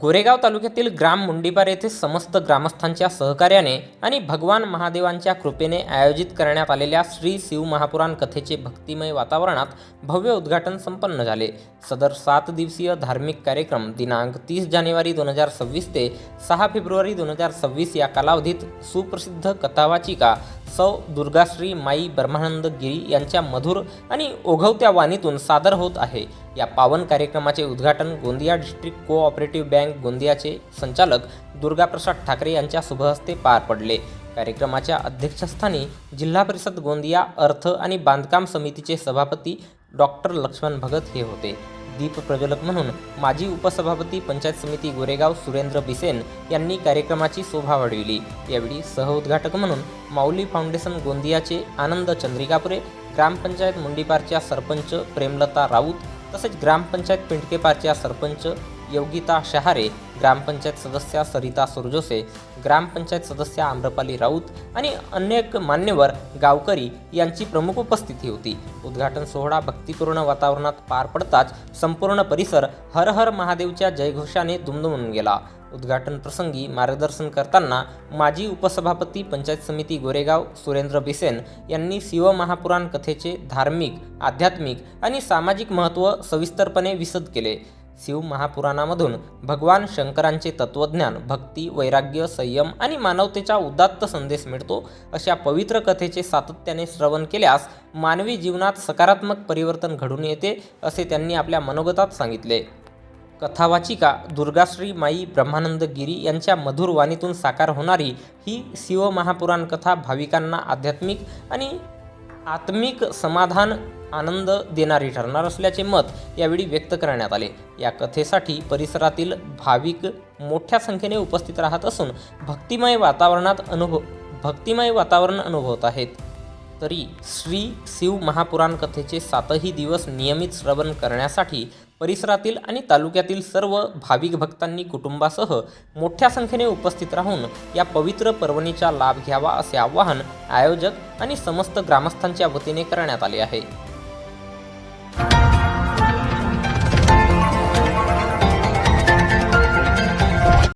गोरेगाव तालुक्यातील ग्राम मुंडीपार येथे समस्त ग्रामस्थांच्या सहकार्याने आणि भगवान महादेवांच्या कृपेने आयोजित करण्यात आलेल्या श्री शिव महापुराण कथेचे भक्तिमय वातावरणात भव्य उद्घाटन संपन्न झाले. सदर सात दिवसीय धार्मिक कार्यक्रम दिनांक तीस जानेवारी दोन हजार सव्वीस ते सहा फेब्रुवारी दोन हजार सव्वीस या कालावधीत सुप्रसिद्ध कथावाचिका सौ दुर्गाश्री माई ब्रह्मानंद गिरी यांच्या मधुर आणि ओघवत्या वाणीतून सादर होत आहे. या पावन कार्यक्रमाचे उद्घाटन गोंदिया डिस्ट्रिक्ट कोऑपरेटिव्ह बँक गोंदियाचे संचालक दुर्गाप्रसाद ठाकरे यांच्या शुभहस्ते पार पडले. कार्यक्रमाच्या अध्यक्षस्थानी जिल्हा परिषद गोंदिया अर्थ आणि बांधकाम समितीचे सभापती डॉक्टर लक्ष्मण भगत हे होते. दीप प्रज्वलक म्हणून माजी उपसभापती पंचायत समिती गोरेगाव सुरेंद्र बिसेन यांनी कार्यक्रमाची शोभा वाढविली. यावेळी सहउद्घाटक म्हणून माऊली फाउंडेशन गोंदियाचे आनंद चंद्रिकापुरे ग्रामपंचायत मुंडीपारच्या सरपंच प्रेमलता राऊत तसेच ग्रामपंचायत पिंटकेपारच्या सरपंच योगिता शहारे ग्रामपंचायत सदस्या सरिता सुरजोसे ग्रामपंचायत सदस्या आम्रपाली राऊत आणि अनेक मान्यवर गावकरी यांची प्रमुख उपस्थिती होती. उद्घाटन सोहळा भक्तिपूर्ण वातावरणात पार पडताच संपूर्ण परिसर हर हर महादेवच्या जयघोषाने दुमदुमून गेला. उद्घाटन प्रसंगी मार्गदर्शन करताना माजी उपसभापती पंचायत समिती गोरेगाव सुरेंद्र बिसेन यांनी शिवमहापुराण कथेचे धार्मिक आध्यात्मिक आणि सामाजिक महत्त्व सविस्तरपणे विसद केले. शिव महापुराणामधून भगवान शंकरांचे तत्वज्ञान भक्ती वैराग्य संयम आणि मानवतेचा उदात्त संदेश मिळतो अशा पवित्र कथेचे सातत्याने श्रवण केल्यास मानवी जीवनात सकारात्मक परिवर्तन घडून येते असे त्यांनी आपल्या मनोगतात सांगितले. कथावाचिका दुर्गाश्री माई ब्रह्मानंद गिरी यांच्या मधुर वाणीतून साकार होणारी ही शिव महापुराण कथा भाविकांना आध्यात्मिक आणि आत्मिक समाधान आनंद देणारी ठरणार असल्याचे मत यावेळी व्यक्त करण्यात आले. या कथेसाठी परिसरातील भाविक मोठ्या संख्येने उपस्थित राहत असून भक्तिमय वातावरणात अनुभव भक्तिमय वातावरण अनुभवत आहेत. तरी श्री शिव महापुराण कथेचे सातही दिवस नियमित श्रवण करण्यासाठी परिसरातील आणि तालुक्यातील सर्व भाविक भक्तांनी कुटुंबासह मोठ्या संख्येने उपस्थित राहून या पवित्र पर्वणीचा लाभ घ्यावा असे आवाहन आयोजक आणि समस्त ग्रामस्थांच्या वतीने करण्यात आले आहे.